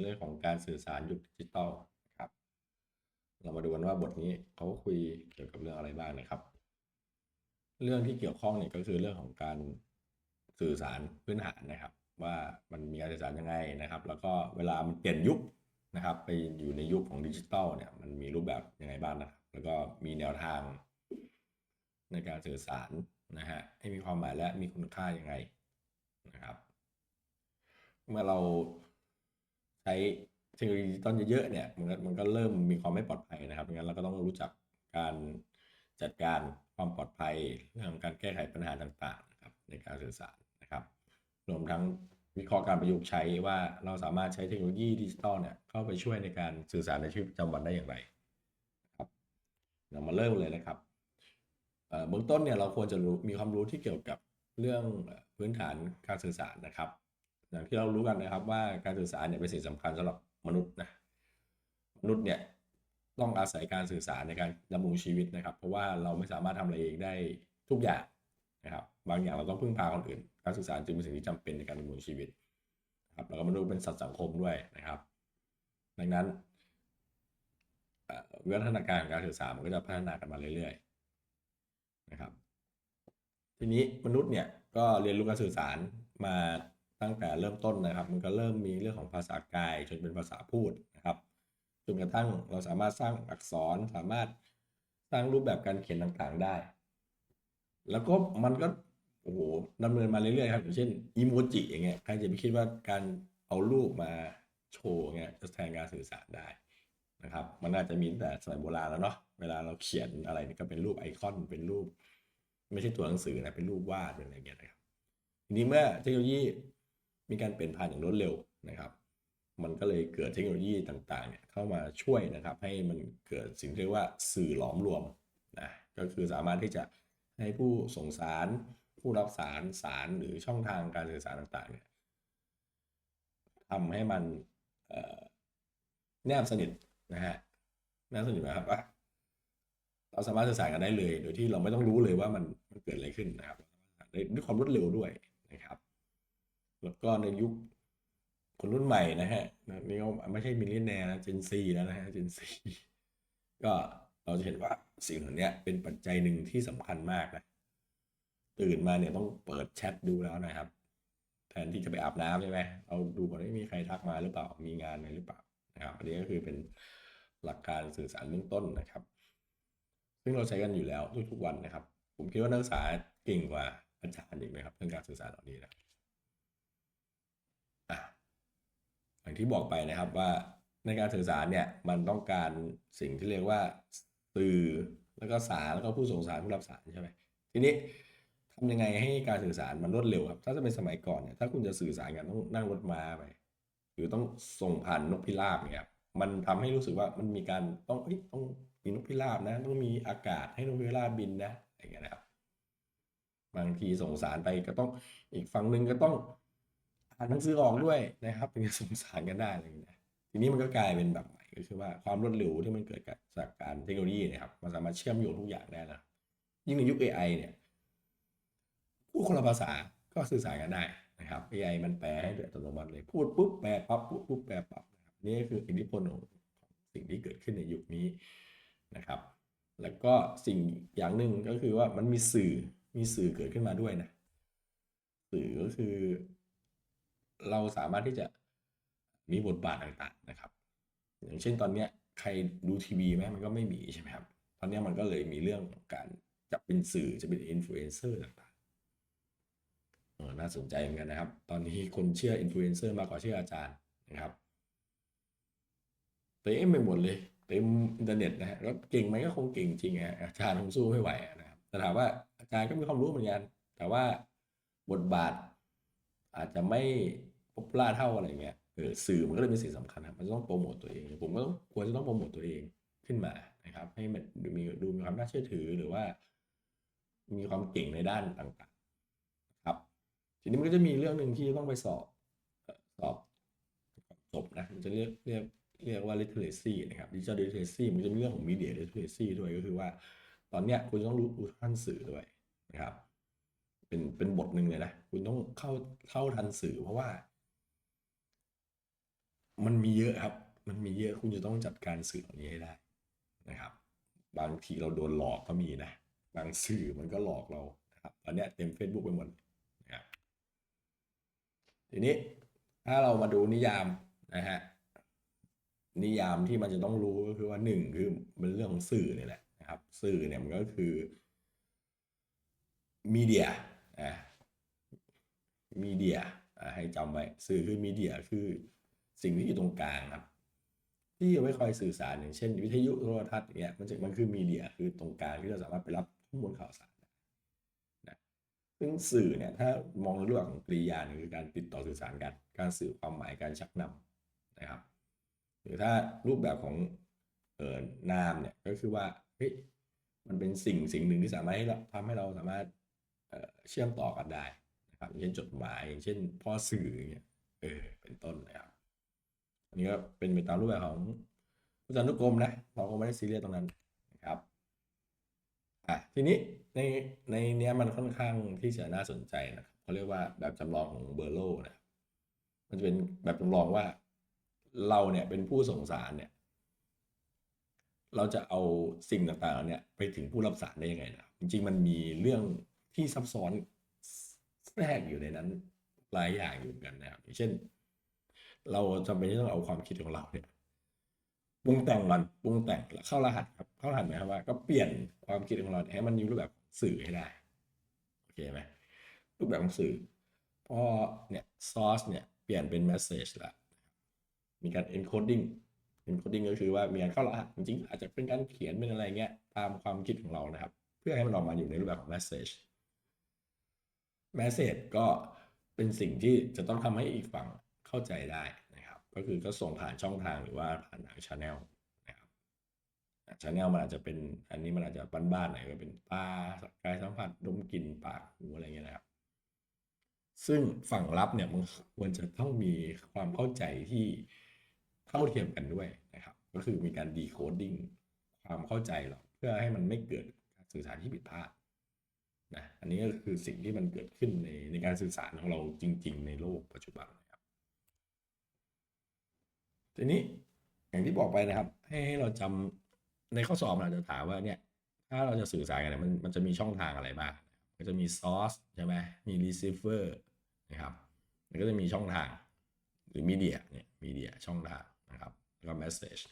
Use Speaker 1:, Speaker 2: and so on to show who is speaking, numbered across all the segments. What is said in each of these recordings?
Speaker 1: เรื่องของการสื่อสารยุคดิจิตอลนะครับ เรามาดูกันว่าบทนี้เขาคุยเกี่ยวกับเรื่องอะไรบ้างนะครับ เรื่องที่เกี่ยวข้องเนี่ยก็คือเรื่องของการสื่อสารพื้นฐานนะครับ ว่ามันมีการสื่อสารยังไงนะครับ แล้วก็เวลามันเปลี่ยนยุคนะครับ ไปอยู่ในยุคของดิจิตอลเนี่ยมันมีรูปแบบยังไงบ้างนะครับ แล้วก็มีแนวทางในการสื่อสารนะฮะให้มีความหมายและมีคุณค่ายังไงนะครับ เมื่อเรา ใช้เทคโนโลยีดิจิตอลเยอะๆเนี่ยมันก็มันก็เริ่มมีความไม่ปลอดภัยนะครับดังนั้นเราก็ต้องรู้จักการจัดการความปลอดภัยเรื่องของการแก้ไขปัญหาต่างๆนะครับในการสื่อสารนะครับรวมทั้งวิเคราะห์การประยุกต์ใช้ว่าเราสามารถใช้เทคโนโลยีดิจิตอลเนี่ยเข้าไปช่วยในการสื่อสารในชีวิตประจำวันได้อย่างไรครับเรามาเริ่มเลยนะครับเบื้องต้นเนี่ยเราควรจะรู้มีความรู้ที่เกี่ยวกับเรื่องพื้นฐานการสื่อสารนะครับ อย่างที่เรารู้กันนะครับว่าการสื่อสารเนี่ยเป็นสิ่งสำคัญสำหรับมนุษย์นะมนุษย์เนี่ยต้องอาศัยการสื่อสารในการดำรงชีวิตนะครับ เพราะว่าเราไม่สามารถทำอะไรเองได้ทุกอย่างนะครับ บางอย่างเราต้องพึ่งพาคนอื่น การสื่อสารจึงเป็นสิ่งที่จำเป็นในการดำรงชีวิตนะครับแล้วก็มนุษย์เป็นสัตว์สังคมด้วยนะครับ ดังนั้นวิวัฒนาการของการสื่อสารมันก็จะพัฒนากันมาเรื่อยๆนะครับ ทีนี้มนุษย์เนี่ยก็เรียนรู้การสื่อสารมา ตั้งแต่เริ่มต้นนะครับ มันก็เริ่มมีเรื่องของภาษากายจนเป็นภาษาพูดนะครับจนกระทั่งเราสามารถสร้างอักษรสามารถสร้างรูปแบบการเขียนต่างๆได้ แล้วก็มันก็โอ้โหดำเนินมาเรื่อยๆครับอย่างเช่นอีโมจิอย่างเงี้ยใครจะไปคิดว่าการเอารูปมาโชว์เงี้ยจะแทนการสื่อสารได้นะครับ มันอาจจะมีแต่สมัยโบราณแล้วเนาะเวลาเราเขียนอะไรนี่ก็เป็นรูปไอคอนเป็นรูป ไม่ใช่ตัวหนังสือนะเป็นรูปวาดเป็นอะไรอย่างเงี้ยนะครับทีนี้เมื่อเทคโนโลยี มีการเปลี่ยนผ่านอย่างรวดเร็วนะครับ มันก็เลยเกิดเทคโนโลยีต่างๆเนี่ยเข้ามาช่วยนะครับ ให้มันเกิดสิ่งที่เรียกว่าสื่อหลอมรวมนะก็คือสามารถที่จะให้ผู้ส่งสาร ผู้รับสารสารหรือช่องทางการสื่อสารต่างๆเนี่ยทำให้มันแนบสนิทนะฮะแนบสนิทนะครับว่าเราสามารถสื่อสารกันได้เลย โดยที่เราไม่ต้องรู้เลยว่ามันมันเกิดอะไรขึ้นนะครับด้วยความรวดเร็วด้วยนะครับ แล้วก็ในยุคคนรุ่นใหม่นะฮะนี่ก็ไม่ใช่มิลเลนแนร์นะเจนซีแล้วนะฮะเจนซีก็เราจะเห็นว่าสิ่งเหล่านี้เป็นปัจจัยหนึ่งที่สำคัญมากนะตื่นมาเนี่ยต้องเปิดแชทดูแล้วนะครับ แทนที่จะไปอาบน้ำใช่ไหมเราดูก่อนว่ามีใครทักมาหรือเปล่ามีงานอะไรหรือเปล่านะครับอันนี้ก็คือเป็นหลักการสื่อสารเบื้องต้นนะครับ ซึ่งเราใช้กันอยู่แล้วทุกๆวันนะครับ ผมคิดว่านักศึกษาเก่งกว่าอาจารย์อีกนะครับเรื่องการสื่อสารเหล่านี้นะอะ อย่างที่บอกไปนะครับว่าในการสื่อสารเนี่ยมันต้องการสิ่งที่เรียกว่าสื่อแล้วก็สารแล้วก็ผู้ส่งสารผู้รับสารใช่ไหมทีนี้ทำยังไงให้การสื่อสารมันรวดเร็วครับ ถ้าจะเป็นสมัยก่อนเนี่ยถ้าคุณจะสื่อสารกันต้องนั่งรถม้าไปหรือต้องส่งผ่านนกพิราบเนี่ยครับมันทำให้รู้สึกว่ามันมีการต้องเอ้ยต้องมีนกพิราบนะต้องมีอากาศให้นกพิราบบินนะอย่างเงี้ยนะครับ บางทีส่งสารไปก็ต้องอีกฝั่งหนึ่งก็ต้องานหนังสือออกด้วยนะครับถึงจะส่งสารกันได้อะไรอย่างเงี้ยทีนี้มันก็กลายเป็นแบบใหม่ก็คือว่าความรวดเร็วที่มันเกิดจากการเทคโนโลยีนะครับมันสามารถเชื่อมโยงทุกอย่างได้แล้วยิ่งในยุค AI เนี่ยพูดคนละภาษาก็สื่อสารกันได้นะครับ AI มันแปลให้โดยอัตโนมัติเลยพูดปุ๊บแปลปั๊บพูดปุ๊บแปลปั๊บนะครับนี่คืออิทธิพลของสิ่งที่เกิดขึ้นในยุคนี้นะครับ แล้วก็สิ่งอย่างหนึ่งก็คือว่ามันมีสื่อมีสื่อเกิดขึ้นมาด้วยนะสื่อก็คือ เราสามารถที่จะมีบทบาทต่างๆนะครับ อย่างเช่นตอนเนี้ยใครดูทีวีไหมมันก็ไม่มีใช่ไหมครับ ตอนนี้มันก็เลยมีเรื่องของการจะเป็นสื่อจะเป็นอินฟลูเอนเซอร์ต่างๆน่าสนใจเหมือนกันนะครับ ตอนนี้คนเชื่ออินฟลูเอนเซอร์มากกว่าเชื่ออาจารย์นะครับเต็มไปหมดเลยเต็มอินเทอร์เน็ตนะฮะแล้วเก่งไหมก็คงเก่งจริงฮะอาจารย์คงสู้ไม่ไหวนะครับแต่ถามว่าอาจารย์ก็มีความรู้เหมือนกันแต่ว่าบทบาทอาจจะไม่ ป๊อปล่าเท่าอะไรเงี้ยเออสื่อมันก็เลยเป็นสิ่งสำคัญครับมันต้องโปรโมตตัวเองผมก็ต้องควรจะต้องโปรโมตตัวเองขึ้นมานะครับ ให้มันดูมีดูมีความน่าเชื่อถือหรือว่า มีความเก่งในด้านต่างๆ ครับ ทีนี้มันก็จะมีเรื่องหนึ่งที่ต้องไปสอบสอบจบนะมันจะเรียกเรียกเรียกว่า literacy นะครับ digital literacy มันจะมีเรื่องของ media literacy ด้วยก็คือว่า ตอนเนี้ยคุณต้องรู้รู้ทันสื่อด้วยนะครับ เป็นเป็นบทหนึ่งเลยนะ คุณต้องเข้าเข้าทันสื่อเพราะว่า มันมีเยอะครับ มันมีเยอะคุณจะต้องจัดการสื่อเหล่านี้ให้ได้นะครับ บางทีเราโดนหลอกก็มีนะ บางสื่อมันก็หลอกเรานะครับตอนนี้เต็ม Facebook ไปหมดนะครับทีนี้ถ้าเรามาดูนิยามนะฮะนิยามที่มันจะต้องรู้ก็คือว่าหนึ่งคือมันเรื่องของสื่อนี่แหละนะครับ สื่อเนี่ยมันก็คือมีเดียอะมีเดียอะให้จำไว้ สื่อคือมีเดียคือ สิ่งที่อยู่ตรงกลางครับ ที่เอาไว้คอยสื่อสารอย่างเช่น วิทยุโทรทัศน์อย่างเงี้ยมันจะมันคือมีเดียคือตรงกลางที่เราสามารถไปรับข้อมูลข่าวสารนะซึ่งสื่อเนี่ยถ้ามองในเรูปแบบของกริยานคือการติดต่อสื่อสารกันการสื่อความหมายการชักนำนะครับ หรือถ้ารูปแบบของเอ่อนามเนี่ยก็คือว่าเฮ้ยมันเป็นสิ่งสิ่งหนึ่งที่สามารถให้เราทำให้เราสามารถเอ่อเชื่อมต่อกันได้นะครับอย่างเช่นจดหมายอย่างเช่นพ่อสื่ออย่างเงี้ยเออเป็นต้นนะครับ อันนี้ก็เป็นไปตามรูปแบบของพจนานุกรมนะเราก็ไม่ได้ซีเรียสตรงนั้นนะครับอะทีนี้ในในเนี้ยมันค่อนข้างที่จะน่าสนใจนะครับเขาเรียกว่าแบบจำลองของเบอร์โลนะมันจะเป็นแบบจำลองว่าเราเนี่ยเป็นผู้ส่งสารเนี่ย เราจะเอาสิ่งต่างๆ เนี่ย ไปถึงผู้รับสารได้ยังไงนะจริงๆมันมีเรื่องที่ซับซ้อนแทรกอยู่ในนั้นหลายอย่างอยู่เหมือนกันนะครับอย่างเช่น เราจำเป็นที่ต้องเอาความคิดของเราเนี่ยปรุงแต่งมันปรุงแต่งแล้วเข้ารหัสครับ เข้ารหัสหมายความว่า ก็เปลี่ยนความคิดของเราให้มันมีรูปแบบสื่อให้ได้โอเคไหมรูปแบบของสื่อพอเนี่ยซอสเนี่ยเปลี่ยนเป็น message ละมีการ encoding encoding ก็คือว่ามีการเข้ารหัสจริงๆ อาจจะเป็นการเขียนเป็นอะไรเงี้ยตามความคิดของเรานะครับ เพื่อให้มันออกมาอยู่ในรูปแบบของ message message ก็เป็นสิ่งที่จะต้องทำให้อีกฝั่ง เข้าใจได้นะครับ ก็คือก็ส่งผ่านช่องทางหรือว่าผ่านทางช n แนลนะครับช n แนลมันอาจจะเป็นอันนี้มันอาจจะบ้านๆหน่อยก็เป็นตากายสัมผัสดมกลิ่นปากหูอะไรเงี้ยนะครับ ซึ่งฝั่งรับเนี่ยมันควรจะต้องมีความเข้าใจที่เท่าเทียมกันด้วยนะครับ ก็คือมีการ decoding ความเข้าใจเราเพื่อให้มันไม่เกิดการสื่อสารที่ผิดพลาดนะอันนี้ก็คือสิ่งที่มันเกิดขึ้นในในการสื่อสารของเราจริง ๆ ในโลกปัจจุบัน ทีนี้อย่างที่บอกไปนะครับ ให้ให้เราจำในข้อสอบอาจจะถามว่าเนี่ย ถ้าเราจะสื่อสารกันเนี่ยมันมันจะมีช่องทางอะไรบ้างก็จะมี source ใช่ไหมมี receiver นะครับมันก็จะมีช่องทาง หรือ media เนี่ย media ช่องทางนะครับแล้วก็ message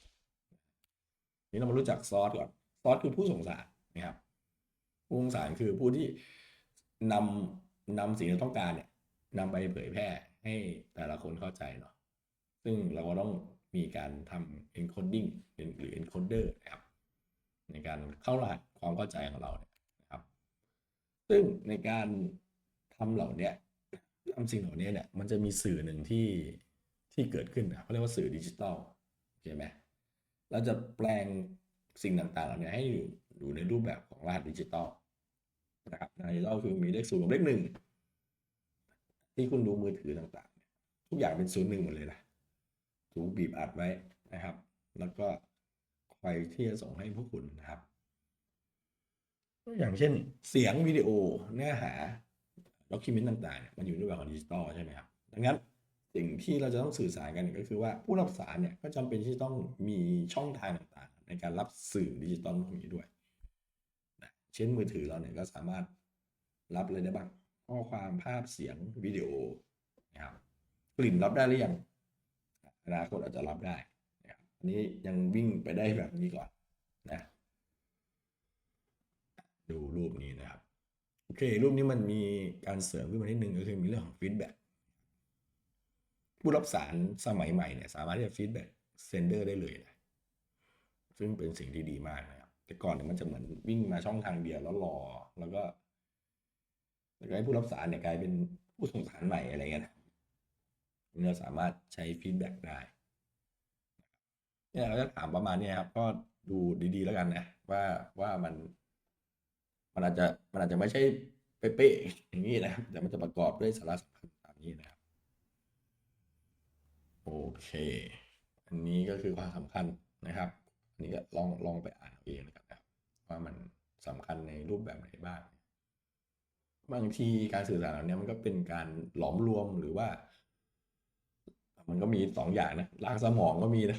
Speaker 1: นี่เรามารู้จัก source ก่อน source คือผู้ส่งสารนะครับผู้ส่งสารคือผู้ที่นำนำสิ่งที่ต้องการเนี่ยนำไปเผยแพร่ให้แต่ละคนเข้าใจเนาะ ซึ่งเราก็ต้องมีการทำ encoding หรือ encoder นะครับ ในการเข้ารหัสความเข้าใจของเราเนี่ยนะครับ ซึ่งในการทำเหล่านี้ทำสิ่งเหล่านี้เนี่ยมันจะมีสื่อหนึ่งที่ที่เกิดขึ้นนะเขาเรียกว่าสื่อดิจิตอลโอเคไหมเราจะแปลงสิ่งต่างๆเหล่านี้ให้อยู่อยู่ในรูปแบบของรหัสดิจิตอลนะครับในดิจิตอลคือมีเลขศูนย์กับเลขหนึ่งที่คุณดูมือถือต่างๆ ทุกอย่างเป็นศูนย์หนึ่งหมดเลยนะ ถูกบีบอัดไว้นะครับ แล้วก็คอยที่จะส่งให้พวกคุณนะครับอย่างเช่นเสียงวิดีโอเนื้อหาด็อกิเมนต์ต่างๆเนี่ยมันอยู่ในรูปแบบของดิจิตอลใช่ไหมครับ ดังนั้นสิ่งที่เราจะต้องสื่อสารกันก็คือว่าผู้รับสารเนี่ยก็จำเป็นที่ต้องมีช่องทางต่างๆ ในการรับสื่อดิจิตอลพวกนี้ด้วยนะเช่นมือถือเราเนี่ยก็สามารถรับอะไรได้บ้างข้อความภาพเสียงวิดีโอนะครับกลิ่นรับได้หรือยัง อนาคตอาจจะรับได้นะครับอันนี้ยังวิ่งไปได้แบบนี้ก่อนนะดูรูปนี้นะครับโอเครูปนี้มันมีการเสริมขึ้นมานิดนึงก็คือมีเรื่องของฟีดแบ็กผู้รับสารสมัยใหม่เนี่ยสามารถที่จะฟีดแบ็กเซนเดอร์ได้เลยนะซึ่งเป็นสิ่งที่ดีมากนะครับแต่ก่อนเนี่ยมันจะเหมือนวิ่งมาช่องทางเดียวแล้วรอแล้วก็แล้วก็ให้ผู้รับสารเนี่ยกลายเป็นผู้ส่งสารใหม่อะไรเงี้ยนะ เราสามารถใช้ฟีดแบ็กได้เนี่ยเราจะถามประมาณนี้ครับ ก็ดูดีๆแล้วกันนะ ว่าว่ามัน มันอาจจะมันอาจจะไม่ใช่เป๊ะๆอย่างนี้นะครับแต่มันจะประกอบด้วยสาระสำคัญตามนี้นะครับ โอเค อันนี้ก็คือความสำคัญนะครับ อันนี้ก็ลองลองไปอ่านเองนะครับ ว่ามันสำคัญในรูปแบบไหนบ้าง บางทีการสื่อสารเหล่านี้มันก็เป็นการหลอมรวมหรือว่า มันก็มีสองอย่างนะล้างสมองก็มีนะ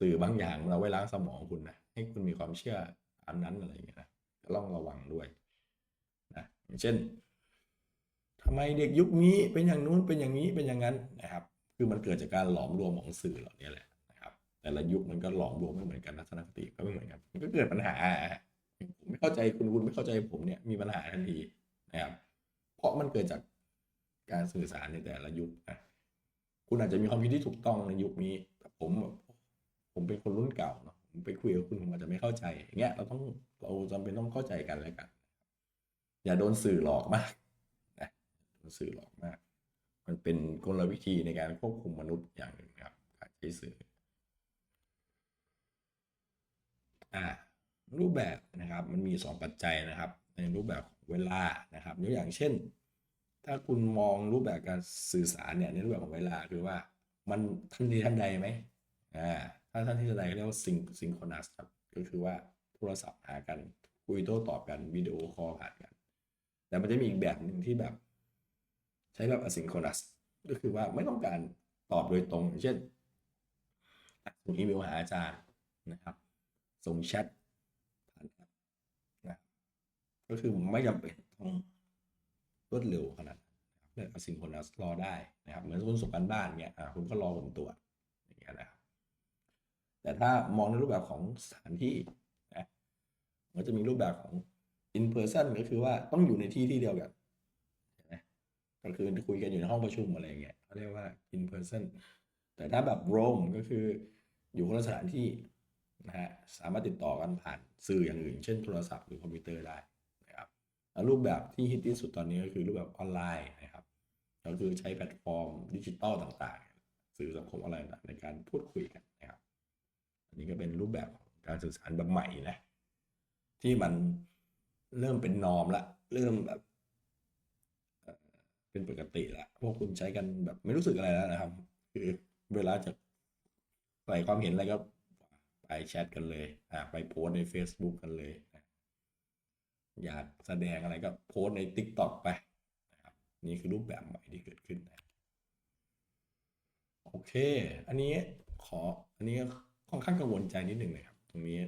Speaker 1: สื่อบางอย่างเอาไว้ล้างสมองคุณนะให้คุณมีความเชื่ออันนั้นอะไรอย่างเงี้ยนะก็ต้องระวังด้วยนะอย่างเช่นทำไมเด็กยุคนี้เป็นอย่างนู้นเป็นอย่างนี้เป็นอย่างนั้นนะครับ คือมันเกิดจากการหลอมรวมของสื่อเหล่านี้แหละนะครับ แต่ละยุคมันก็หลอมรวมไม่เหมือนกันทัศนคติก็ไม่เหมือนกันมันก็เกิดปัญหาผมไม่เข้าใจคุณคุณไม่เข้าใจผมเนี่ยมีปัญหาทันทีนะครับ เพราะมันเกิดจากการสื่อสารในแต่ละยุคนะ คุณอาจจะมีความคิดที่ถูกต้องในยุคนี้ แต่ผมแบบผมเป็นคนรุ่นเก่าเนาะผมไปคุยกับคุณผมอาจจะไม่เข้าใจอย่างเงี้ยเราต้องเราจำเป็นต้องเข้าใจกันแล้วกัน อย่าโดนสื่อหลอกมากนะโดนสื่อหลอกมาก มันเป็นกลวิธีในการควบคุมมนุษย์อย่างหนึ่งนะครับการใช้สื่ออ่ารูปแบบนะครับมันมีสองปัจจัยนะครับ ในรูปแบบของเวลานะครับยกอย่างเช่น ถ้าคุณมองรูปแบบการสื่อสารเนี่ยในรูปแบบของเวลาคือว่า มันทันทีทันใดไหมอ่าถ้าทันทีทันใดเรียกว่าซิงซิงโครนัสครับก็คือว่าโทรศัพท์หากันคุยโต้ตอบกันวิดีโอคอลผ่านกัน แต่มันจะมีอีกแบบหนึ่งที่แบบ ใช้แบบอซิงโครนัสก็คือว่าไม่ต้องการตอบโดยตรง เช่นส่งอีเมลหาอาจารย์นะครับ ส่งแชทผ่านแอปนะก็คือไม่จำเป็นต้อง รวดเร็วขนาดนั้นนะครับเรียกอซิงโครนัสรอได้นะครับ เหมือนคุณส่งกันบ้านเงี้ยคุณก็รอผมตรวจอย่างเงี้ยนะครับแต่ถ้ามองในรูปแบบของสถานที่นะมันจะมีรูปแบบของ in person ก็คือว่าต้องอยู่ในที่ที่เดียวกันนะก็คือคุยกันอยู่ในห้องประชุมอะไรอย่างเงี้ยเขาเรียกว่า in person แต่ถ้าแบบ roam ก็คืออยู่คนละสถานที่นะฮะสามารถติดต่อกันผ่านสื่ออย่างอื่น เช่นโทรศัพท์หรือคอมพิวเตอร์ได้ รูปแบบที่ฮิตที่สุดตอนนี้ก็คือรูปแบบออนไลน์นะครับ ก็คือใช้แพลตฟอร์มดิจิตอลต่างๆ สื่อสังคมออนไลน์ในการพูดคุยกันนะครับอันนี้ก็เป็นรูปแบบของการสื่อสารแบบใหม่นะที่มันเริ่มเป็นนอมละเริ่มแบบเป็นปกติละพวกคุณใช้กันแบบไม่รู้สึกอะไรแล้วนะครับ คือเวลาจะใส่ความเห็นอะไรก็ไปแชทกันเลยอ่าไปโพสใน Facebook กันเลย อยากแสดงอะไรก็โพสใน TikTok ไปนะครับนี่คือรูปแบบใหม่ที่เกิดขึ้นนะโอเค อันนี้ขออันนี้ค่อนข้างกังวลใจนิดหนึ่งนะครับ ตรงนี้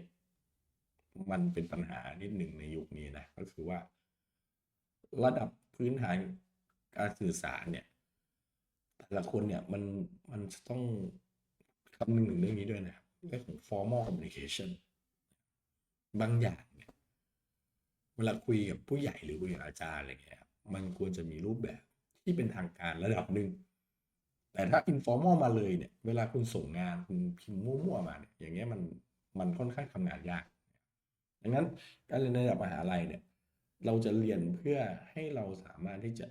Speaker 1: มันเป็นปัญหานิดหนึ่งในยุคนี้นะ ก็คือว่า ระดับพื้นฐานการสื่อสารเนี่ยแต่ละคนเนี่ยมันมันจะต้องคำนึงถึงเรื่องนี้ด้วยนะครับเรื่องของ formal communication บางอย่าง วลาคุยกับผู้ใหญ่หรือคุยกับอาจารย์อะไรเงี้ยมันควรจะมีรูปแบบที่เป็นทางการระดับหนึ่ง แต่ถ้า informal มาเลยเนี่ย เวลาคุณส่งงานคุณพิมพ์มั่วๆมาเนี่ย อย่างเงี้ยมันมันค่อนข้างทำงานยาก ดังนั้นการเรียนในระดับมหาลัยเนี่ย เราจะเรียนเพื่อให้เราสามารถที่จะ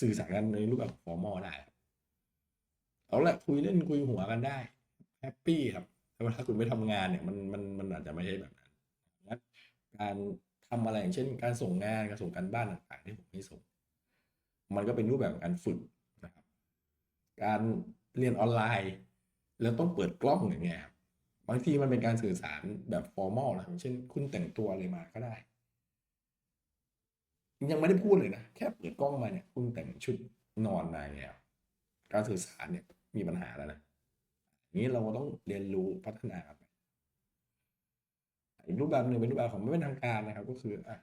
Speaker 1: สื่อสารกันในรูปแบบ formal ได้ เอาละคุยเล่นคุยหัวกันได้แฮปปี้ครับแต่วลาคุณไปทำงานเนี่ยมันมันมันอาจจะไม่ใช่แบบนั้นการ ทำอะไรอย่างเช่น การส่งงานการส่งการบ้านต่างๆที่ผมให้ส่ง มันก็เป็นรูปแบบการฝึกนะครับ การเรียนออนไลน์ แล้วต้องเปิดกล้องอย่างเงี้ยครับบางทีมันเป็นการสื่อสารแบบฟอร์มอลนะเช่น คุณแต่งตัวอะไรมาก็ได้ ยังไม่ได้พูดเลยนะ แค่เปิดกล้องมาเนี่ย คุณแต่งชุดนอนมาเนี่ยการสื่อสารเนี่ยมีปัญหาแล้วนะอย่างนี้เราก็ต้องเรียนรู้พัฒนาไป อีกรูปแบบหนึ่งเป็นรูปแบบของไม่เป็นทางการนะครับ ก็คืออะ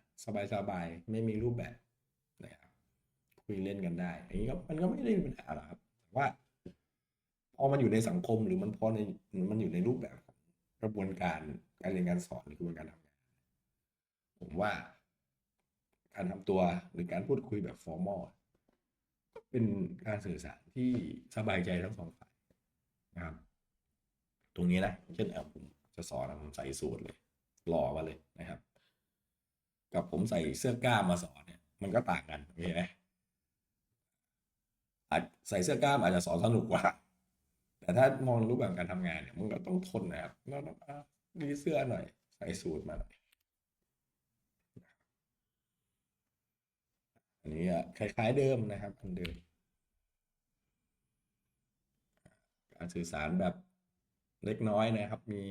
Speaker 1: สบายๆไม่มีรูปแบบนะครับคุยเล่นกันได้อย่างนี้ก็มันก็ไม่ได้มีปัญหาหรอกครับแต่ว่าพอมันอยู่ในสังคมหรือมันพอในมันอยู่ในรูปแบบของกระบวนการการเรียนการสอนหรือกระบวนการทำงานผมว่าการทำตัวหรือการพูดคุยแบบฟอร์มอลเป็นการสื่อสารที่สบายใจทั้งสองฝ่ายนะครับ ตรงนี้นะเช่นผมจะสอนผมใส่สูทเลย หล่อมาเลยนะครับ กับผมใส่เสื้อกล้ามมาสอนเนี่ย มันก็ต่างกันโอเคไหมใส่เสื้อกล้ามอาจจะสอนสนุกกว่า แต่ถ้ามองรูปแบบการทำงานเนี่ยมันก็ต้องทนนะครับก็ต้องอะมีเสื้อหน่อย ใส่สูทมาหน่อยอันนี้อะคล้ายๆเดิมนะครับอันเดิมการสื่อสารแบบเล็กน้อยนะครับ มี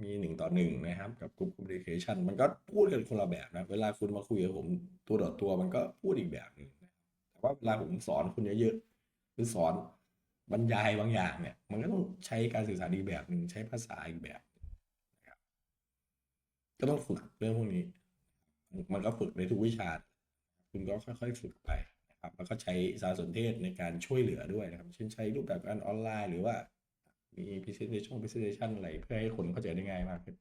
Speaker 1: มีหนึ่งต่อหนึ่งนะครับ กับกลุ่มคอมมิวนิเคชันมันก็พูดกันคนละแบบนะ เวลาคุณมาคุยกับผมตัวต่อตัวมันก็พูดอีกแบบหนึ่งแต่ว่าเวลาผมสอนคุณเยอะๆหรือสอนบรรยายบางอย่างเนี่ย มันก็ต้องใช้การสื่อสารอีกแบบหนึ่งใช้ภาษาอีกแบบนะครับก็ต้องฝึกเรื่องพวกนี้ มันก็ฝึกในทุกวิชา คุณก็ค่อยๆฝึกไปนะครับ แล้วก็ใช้สารสนเทศในการช่วยเหลือด้วยนะครับ เช่นใช้รูปแบบการออนไลน์หรือว่า มี presentation presentation อะไรเพื่อให้คนเข้าใจได้ง่ายมากขึ้น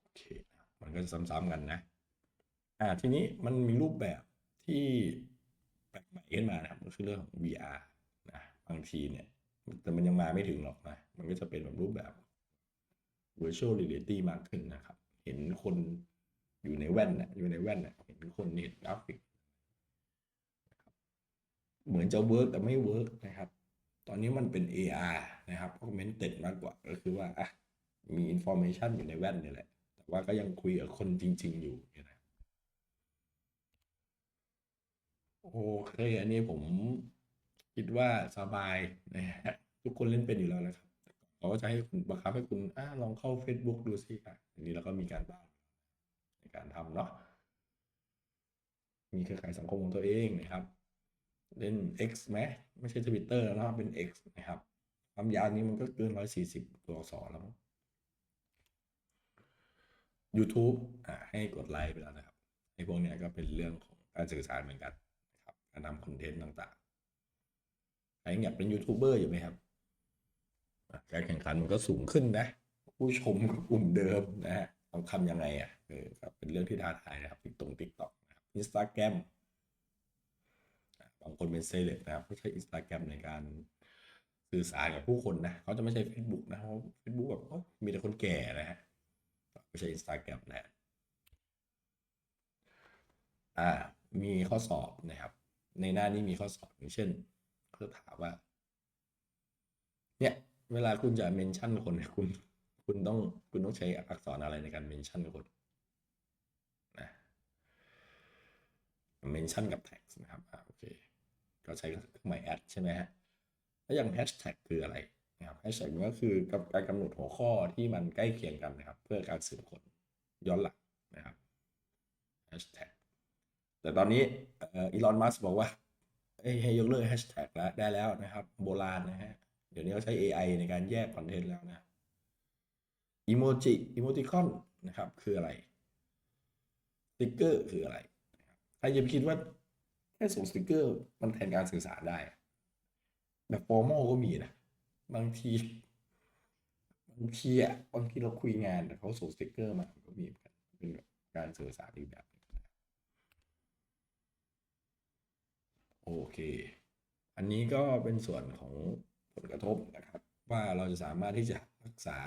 Speaker 1: โอเคมันก็จะซ้ำๆกันนะ อ่าทีนี้มันมีรูปแบบที่แปลกใหม่ขึ้นมานะครับก็คือเรื่องของ VR นะบางทีเนี่ย แต่มันยังมาไม่ถึงหรอกนะ มันก็จะเป็นแบบรูปแบบ virtual reality มากขึ้นนะครับ เห็นคนอยู่ในแว่นนะอยู่ในแว่นนะเห็นคนเห็นกราฟิก อนจะเวิร์กแต่ไม่เวิร์กนะครับ ตอนนี้มันเป็น AR นะครับ augmented มากกว่าก็คือว่าอะมี information อยู่ในแว่นนี่แหละ แต่ว่าก็ยังคุยกับคนจริง ๆ อยู่นะโอเคอันนี้ผมคิดว่าสบายนะฮะทุกคนเล่นเป็นอยู่แล้วนะครับเขาก็จะให้คุณบังคับให้คุณอลองเข้า Facebook ดูสิอะอันนี้เราก็มีการบ้านในการทำเนาะมีเครือข่ายสังคมของตัวเองนะครับ เล่น X ไหมไม่ใช่ Twitter แล้วเนะเป็น X นะครับความยาวนี้มันก็เกิน140ตัวอักษรแล้ว YouTube อ่าให้กดไลค์ไปแล้วนะครับไอ้พวกเนี้ยก็เป็นเรื่องของการสื่อสารเหมือนกันนะครับการทำคอนเทนต์ต่างๆใครอยากเป็นยูทูบเบอร์อยู่ไหมครับการแข่งขันมันก็สูงขึ้นนะ ผู้ชมก็กลุ่มเดิมนะฮะต้องทำยังไงอะเออครับเป็นเรื่องที่ท้าทายนะครับติ๊กตงติ๊กต็อกนะครับอินสตาแกรม บางคนเป็นเซเลบนะครับก็ใช้อินสตาแกรมในการสื่อสารกับผู้คนนะเขาจะไม่ใช่ Facebook นะเพราะ Facebook แบบมีแต่คนแก่นะฮะไม่ใช่อินสตาแกรมนะ อ่า มีข้อสอบนะครับ ในหน้านี้มีข้อสอบอย่างเช่นเขาถามว่า เนี่ย เวลาคุณจะเมนชั่นคนเนี่ยคุณคุณต้องคุณต้องใช้อักษรอะไรในการเมนชั่นคนนะเมนชั่นกับแท็กนะครับอ่าโอเค ก็ใช้เครื่องหมายแอดใช่ไหมฮะแล้วอย่างแฮชแท็กคืออะไรนะครับแฮชแท็กก็คือการกำหนดหัวข้อที่มันใกล้เคียงกันนะครับ เพื่อการสืบค้นย้อนหลังนะครับแฮชแท็กแต่ตอนนี้อีลอนมัสบอกว่าให้ยกเลิกแฮชแท็กแล้วได้แล้วนะครับ โบราณนะฮะเดี๋ยวนี้เขาใช้ AI ในการแยกคอนเทนต์แล้วนะอีโมจิอีโมติคอนนะครับ คืออะไรสติ๊กเกอร์คืออะไรใครจะไปคิดว่า แค่ส่งสติกเกอร์มันแทนการสื่อสารได้ แบบฟอร์มอลก็มีนะ บางทีบางทีอะบางทีเราคุยงานแต่เขาส่งสติกเกอร์มาก็มีเหมือนกันเป็นแบบการสื่อสารอีกแบบโอเค อันนี้ก็เป็นส่วนของผลกระทบนะครับ ว่าเราจะสามารถที่จะรักษา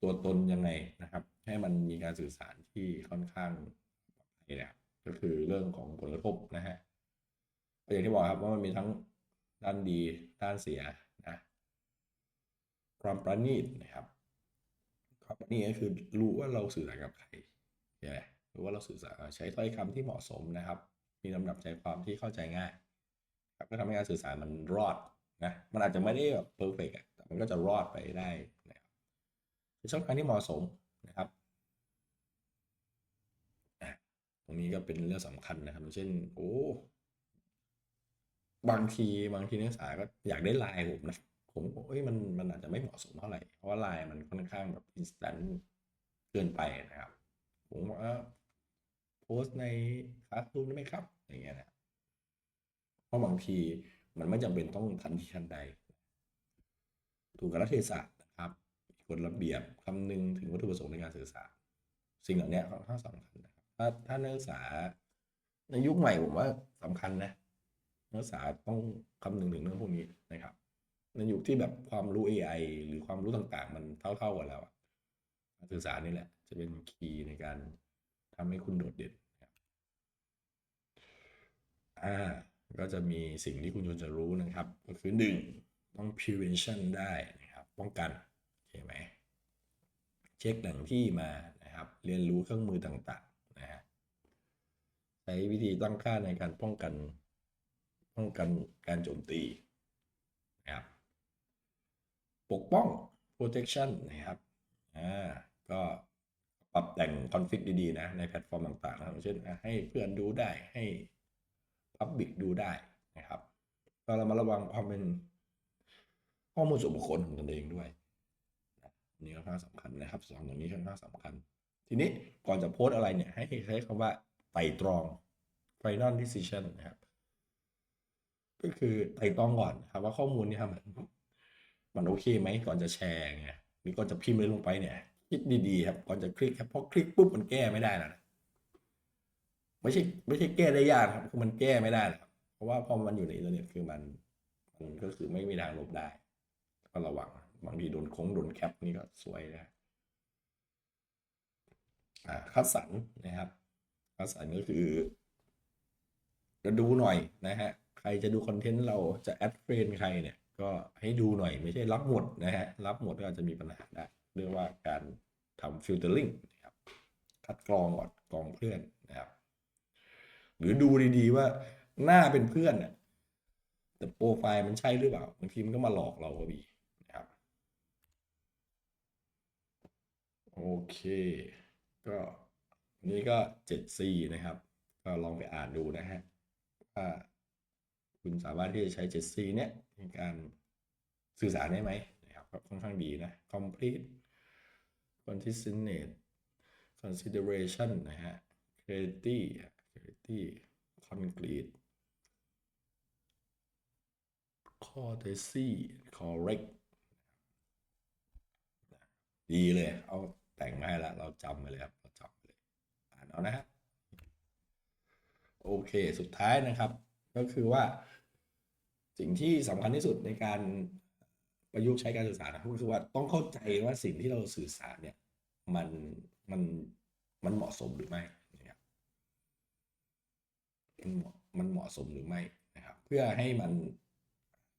Speaker 1: ตัวตนยังไงนะครับ ให้มันมีการสื่อสารที่ค่อนข้างปลอดภัยนะครับ ก็คือเรื่องของผลกระทบนะฮะอย่างที่บอกครับว่ามันมีทั้งด้านดีด้านเสียนะความประณีตนะครับความประณีตก็คือรู้ว่าเราสื่อสารกับใครใช่ไหมรู้ว่าเราสื่อสารใช้ถ้อยคำที่เหมาะสมนะครับ มีลำดับใจความที่เข้าใจง่ายครับก็ทำให้การสื่อสารมันรอดนะมันอาจจะไม่ได้แบบเพอร์เฟกต์แต่มันก็จะรอดไปได้นะครับเป็นช่องทางที่เหมาะสมนะครับอะ ตรงนี้ก็เป็นเรื่องสำคัญนะครับ เช่น โอ้ บางทีบางทีนักศึกษาก็อยากได้ไลน์ผมนะ ผมเอ้ยมันมันอาจจะไม่เหมาะสมเท่าไหร่ เพราะว่าไลน์มันค่อนข้างแบบอินสแตนต์เกินไปนะครับ ผมว่าโพสต์ในคลาสรูมได้ไหมครับ อย่างเงี้ยนะเพราะบางทีมันไม่จำเป็นต้องทันทีทันใด ถูกกาลเทศะนะครับกฎระเบียบคำนึงถึงวัตถุประสงค์ในการสื่อสาร สิ่งเหล่านี้ค่อนข้างสำคัญนะ ถ้านักศึกษา ในยุคใหม่ผมว่าสำคัญนะนักศึกษาต้องคำนึงถึงเรื่องพวกนี้นะครับ ในยุคที่แบบความรู้ AI หรือความรู้ต่างๆ มันเท่าๆกันแล้วอะการสื่อสารนี่แหละ จะเป็นคีย์ในการทำให้คุณโดดเด่นนะครับอ่าก็จะมีสิ่งที่คุณควรจะรู้นะครับ ก็คือหนึ่งต้อง prevention ได้นะครับ ป้องกันใช่ไหมเช็คแหล่งที่มานะครับ เรียนรู้เครื่องมือต่าง ช้วิธีตั้งค่าในการป้องกัน ป้องกันการโจมตีนะครับปกป้อง protection นะครับอ่าก็ปรับแต่งคอนฟิกดีๆนะในแพลตฟอร์มต่างๆนะเช่นให้เพื่อนดูได้ให้ Public ดูได้นะครับก็เรามาระวังความเป็นข้อมูลส่วนบุคคลของตนเองด้วยนี่ค่อนข้างสำคัญนะครับสองตรงนี้ค่อนข้างสำคัญ ทีนี้ก่อนจะโพสอะไรเนี่ยให้ใช้คำว่า ไต่ตรอง final decision นะครับ ก็คือไต่ตรองก่อนครับว่าข้อมูลนี่มันมันโอเคไหมก่อนจะแชร์ไงหรือก่อนจะพิมพ์อะไรลงไปเนี่ย คิดดีๆครับก่อนจะคลิกครับเพราะคลิกปุ๊บมันแก้ไม่ได้แล้วนะไม่ใช่ไม่ใช่แก้ได้ยากครับคือมันแก้ไม่ได้นะครับเพราะว่าพอมันอยู่ในอินเทอร์เน็ตคือมันมันก็คือไม่มีทางลบได้ก็ระวังบางทีโดนโค้งโดนแคปนี่ก็สวยนะอ่าคัดสรรนะครับ คัดสรรก็คือจะดูหน่อยนะฮะ ใครจะดูคอนเทนต์เราจะแอดเฟรนใครเนี่ย ก็ให้ดูหน่อยไม่ใช่รับหมดนะฮะ รับหมดก็อาจจะมีปัญหาได้เรียกว่าการทำฟิลเตอร์ลิงนะครับ คัดกรองก่อนกรองเพื่อนนะครับหรือดูดีๆว่าหน้าเป็นเพื่อนเนี่ยแต่โปรไฟล์มันใช่หรือเปล่าบางทีมันก็มาหลอกเราก็มีนะครับ โอเค ก็ นนี้ก็ 7C นะครับ ก็ลองไปอ่านดูนะฮะว่าคุณสามารถที่จะใช้ 7C เนี่ยในการสื่อสารได้ไหมนะครับก็ค่อนข้างดีนะ complete consistent consideration นะฮะ clarity clarity concrete courtesy correct ดีเลย เอาแต่งมาให้แล้ว เราจำไปเลยครับ เอานะฮะโอเค สุดท้ายนะครับ ก็คือว่า สิ่งที่สำคัญที่สุดในการประยุกต์ใช้การสื่อสารนะครับก็คือว่าต้องเข้าใจว่าสิ่งที่เราสื่อสารเนี่ย มันมันมันเหมาะสมหรือไม่นะครับมันเหมาะมันเหมาะสมหรือไม่นะครับ เพื่อให้มัน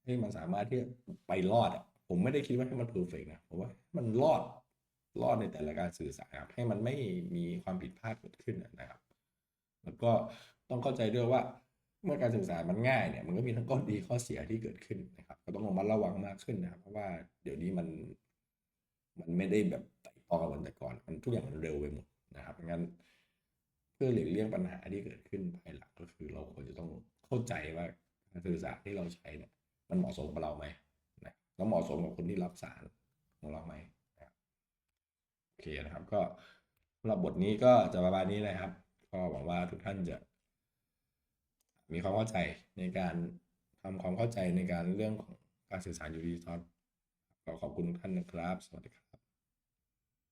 Speaker 1: ให้มันสามารถที่จะไปรอดอะผมไม่ได้คิดว่าให้มันเพอร์เฟกนะผมว่ามันรอด รอดในแต่ละการสื่อสารครับให้มันไม่มีความผิดพลาดเกิดขึ้นนะครับ แล้วก็ต้องเข้าใจด้วยว่าเมื่อการสื่อสารมันง่ายเนี่ยมันก็มีทั้งข้อดีข้อเสียที่เกิดขึ้นนะครับ ก็ต้องระมัดระวังมากขึ้นนะครับ เพราะว่าเดี๋ยวนี้มัน มันไม่ได้แบบไต่ตองเหมือนแต่ก่อน มันทุกอย่างมันเร็วไปหมดนะครับงั้นเพื่อหลีกเลี่ยงปัญหาที่เกิดขึ้นภายหลังก็คือเราควรจะต้องเข้าใจว่าการสื่อสารที่เราใช้เนี่ย มันเหมาะสมกับเราไหมนะแล้วเหมาะสมกับคนที่รับสารของเราไหม เคนะครับ ก็สำหรับบทนี้ก็จะประมาณนี้นะครับ ก็หวังว่าทุกท่านจะ มีความเข้าใจในการทำความเข้าใจในการเรื่องของการสื่อสารอยู่ดีทอลก็ขอบคุณทุกท่านนะครับ สวัสดีครับ